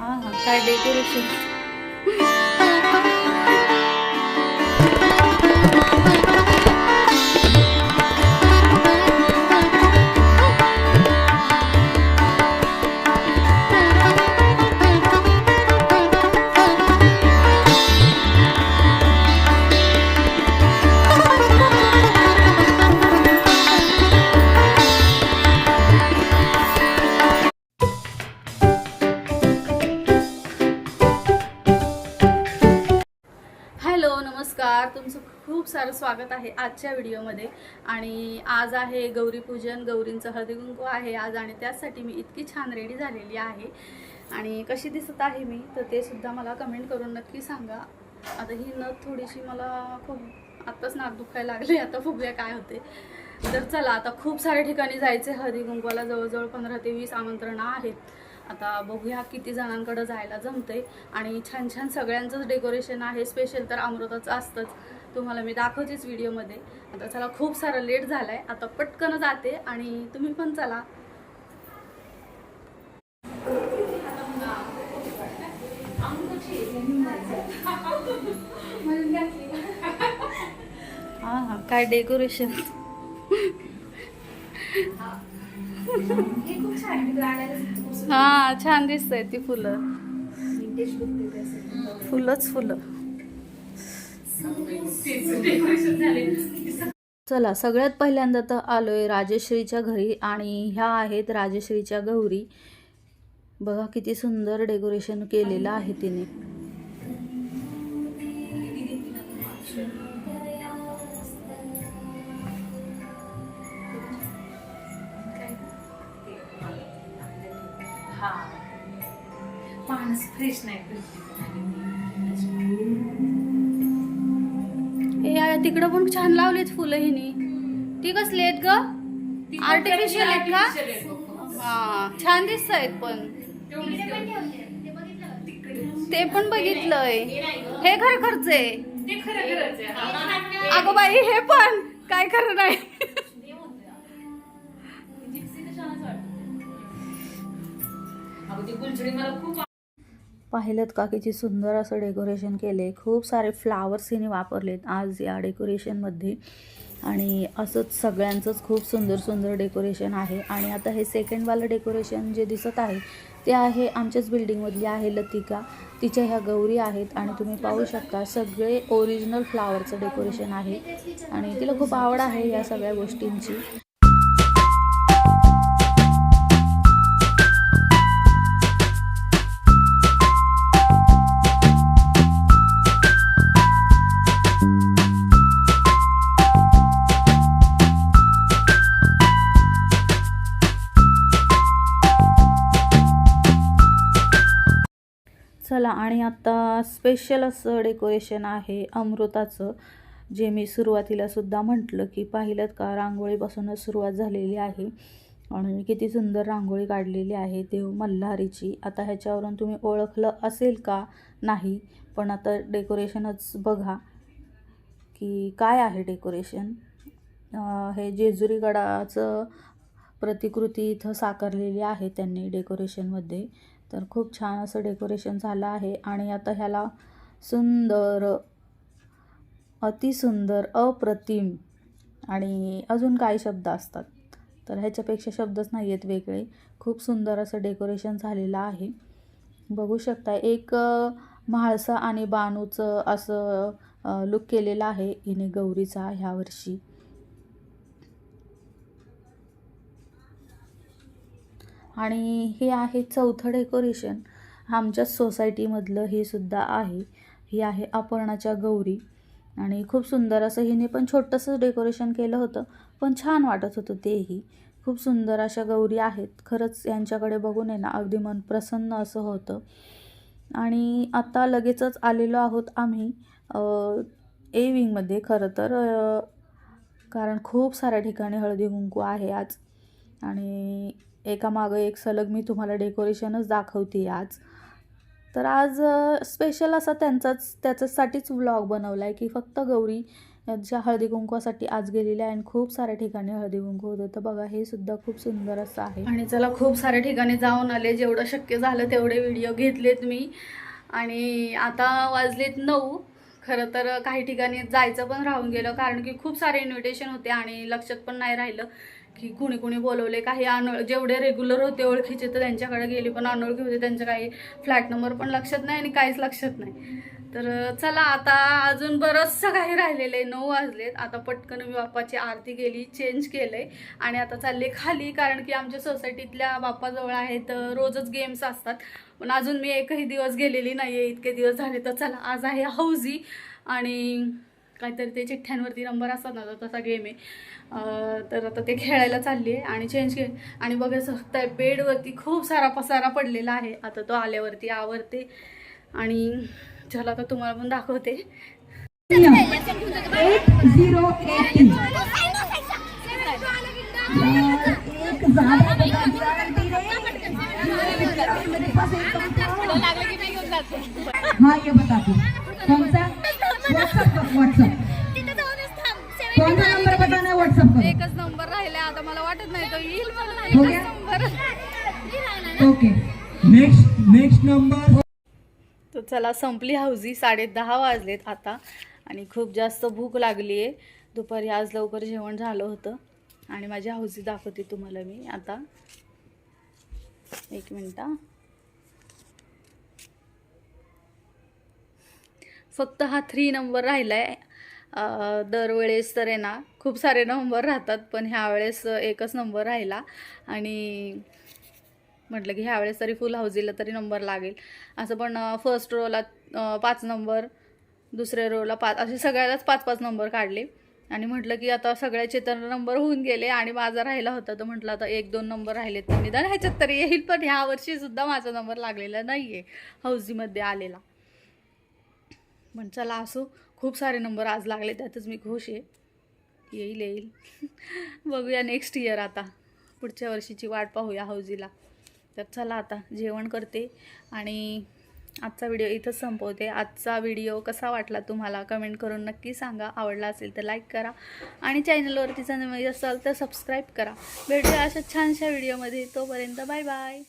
हा हा काय डेकोरेशन खूप सारं स्वागत आहे आजच्या व्हिडिओमध्ये. आणि आज आहे गौरीपूजन गौरींचं हळदीकुंकू आहे आज आणि त्यासाठी मी इतकी छान रेडी झालेली आहे. आणि कशी दिसत आहे मी तर ते सुद्धा मला कमेंट करून नक्की सांगा. आता ही नथ थोडीशी मला खूप आत्ताच नाक दुखायला लागली आता फुगव्या काय होते. तर चला आता खूप साऱ्या ठिकाणी जायचे हळदीकुंकवाला जवळजवळ पंधरा ते वीस आमंत्रणं आहेत. आता बघूया किती जणांकडं जायला जमते आणि छान छान सगळ्यांचंच डेकोरेशन आहे. स्पेशल तर अमृताचं असतंच. तुम्हाला मी दाखवतेच व्हिडिओमध्ये. आता चला खूप सारं लेट झालं आहे आता पटकन जाते आणि तुम्ही पण चला. हा हा काय डेकोरेशन हा छान दिसतंय ती फुलं. फुलंच फुलं. चला सगळ्यात पहिल्यांदा तर आलोय राजश्रीच्या घरी आणि ह्या आहेत राजश्रीच्या गौरी. बघा किती सुंदर डेकोरेशन केलेलं आहे तिने. माणूस फ्रेश नाही. तिकडं पण छान लावलीत फुलं हिनी ती कसली आहेत ग? आर्टिफिशियल आहेत का? हा छान दिसत आहेत पण. ते पण बघितलंय. हे खरं खर्च आहे. ते खरं खरंच आहे. हा. अगं बाई हे पण. काय खरं नाही. मला खूप पाहिलं का किती सुंदर असं डेकोरेशन केले खूप सारे फ्लावर्स हिने वापरलेत आज या डेकोरेशनमध्ये. आणि असंच सगळ्यांचंच खूप सुंदर सुंदर डेकोरेशन आहे. आणि आता हे सेकंडवालं डेकोरेशन जे दिसत आहे ते आहे आमच्याच बिल्डिंगमधली आहे लतिका. तिच्या ह्या गौरी आहेत आणि तुम्ही पाहू शकता सगळे ओरिजिनल फ्लावरचं डेकोरेशन आहे. आणि तिला खूप आवड आहे या सगळ्या गोष्टींची. आणि आता स्पेशल असं डेकोरेशन आहे अमृताचं जे मी सुरुवातीला सुद्धा म्हटलं की पाहिलं का रांगोळीपासूनच सुरुवात झालेली आहे. आणि किती सुंदर रांगोळी काढलेली आहे देव मल्हारीची. आता ह्याच्यावरून तुम्ही ओळखलं असेल का? नाही. पण आता डेकोरेशनच बघा की काय आहे डेकोरेशन हे जेजुरी गडाचं प्रतिकृती इथं साकारलेली आहे त्यांनी डेकोरेशनमध्ये तर खूप छान असं डेकोरेशन झालं आहे. आणि आता ह्याला सुंदर अतिसुंदर अप्रतिम आणि अजून काही शब्द असतात. तर ह्याच्यापेक्षा शब्दच नाही आहेत वेगळे. खूप सुंदर असं डेकोरेशन झालेलं आहे. बघू शकता एक म्हाळसा आणि बाणूचं असं लुक केलेलं आहे. हिने गौरीचा ह्या आणि हे आहे चौथं डेकोरेशन. आमच्याच सोसायटीमधलं हे सुद्धा आहे. ही आहे अपर्णाच्या गौरी. आणि खूप सुंदर असं हिने पण छोटंसं डेकोरेशन केलं होतं पण छान वाटत होतं तेही. खूप सुंदर अशा गौरी आहेत. खरंच यांच्याकडे बघून आहे ना अगदी मन प्रसन्न असं होतं. आणि आता लगेचच आलेलो आहोत आम्ही ए विंगमध्ये खरं तर कारण खूप साऱ्या ठिकाणी हळदी कुंकू आहे आज. आणि एकामागं एक सलग मी तुम्हाला डेकोरेशनच दाखवते आज. तर आज स्पेशल असा त्यांचाच त्याच्यासाठीच व्लॉग बनवला आहे की फक्त गौरी ज्या हळदी कुंकवासाठी आज गेलेल्या आहे आणि खूप साऱ्या ठिकाणी हळदी कुंकू होतं. तर बघा हे सुद्धा खूप सुंदर असं आहे. आणि चला खूप साऱ्या ठिकाणी जाऊन आले. जेवढं शक्य झालं तेवढे व्हिडिओ घेतलेत मी. आणि आता वाजलेत नऊ. खरं तर काही ठिकाणी जायचं पण राहून गेलं कारण की खूप सारे इन्व्हिटेशन होते आणि लक्षात पण नाही राहिलं. की कुणी कुणी बोलवले काही अनोळ जेवढे रेग्युलर होते ओळखीचे तर त्यांच्याकडे गेले पण अनोळखी होते त्यांच्या काही फ्लॅट नंबर पण लक्षात नाही आणि काहीच लक्षात नाही. तर चला आता अजून बरंचसं काही राहिलेलं आहे नऊ वाजलेत. आता पटकन मी बाप्पाची आरती केली चेंज केलं आहे आणि आता चालले खाली कारण की आमच्या सोसायटीतल्या बाप्पाजवळ आहेत रोजच गेम्स असतात. पण अजून मी एकही दिवस गेलेली नाही आहे इतके दिवस झाले तर चला आज आहे हौजी. आणि काहीतरी ते चिठ्ठ्यांवरती नंबर असतात ना तसा गेम आहे. तर आता ते खेळायला चालली आहे आणि चेंज के आणि बघा बघताय बेडवरती खूप सारा पसारा पडलेला आहे. आता तो आल्यावरती आवरते आणि चला आता तुम्हाला पण दाखवते. हाँ ये बता दो कौन सा व्हाट्सअप सा नंबर बताना है व्हाट्सअप करो एकच नंबर राहिला आता मला वाटत नाही तो येईल मला हो एकच गया? Number okay. Next next number तर चला संपली हौजी. साडे दहा वाजलेत आता. आणि खूप जास्त भूक लागली आहे. दुपारी आज लवकर जेवण झालं होतं. आणि माझी हौजी दाखवते तुम्हाला मी. आता एक मिनटा फक्त हा थ्री नंबर राहिला आहे दरवेळेस तर आहे ना खूप सारे नंबर राहतात पण ह्यावेळेस एकच नंबर राहिला. आणि म्हटलं की ह्यावेळेस तरी फुल हाऊजीला तरी नंबर लागेल. असं पण फर्स्ट रोला पाच नंबर दुसऱ्या रोला पाच असे सगळ्यालाच पाच पाच नंबर काढले. आणि म्हटलं की आता सगळ्याचे तर नंबर होऊन गेले आणि माझा राहिला होता तर म्हटलं आता एक दोन नंबर राहिले तर निदान ह्याच्यात तरी येईल पण ह्या माझा नंबर लागलेला नाही आहे हौजीमध्ये आलेला. पण चला असो खूप सारे नंबर आज लागले त्यातच मी खुश आहे. येईल येईल. बघूया नेक्स्ट इयर आता. पुढच्या वर्षीची वाट पाहूया हौजीला. तर चला आता जेवण करते. आणि आजचा व्हिडिओ इथंच संपवते. आजचा व्हिडिओ कसा वाटला तुम्हाला? कमेंट करून नक्की सांगा. आवडला असेल तर लाईक करा. आणि चॅनलवरती जर नवीन असाल तर सबस्क्राईब करा. भेटूया अशा छानशा व्हिडिओमध्ये तोपर्यंत बाय बाय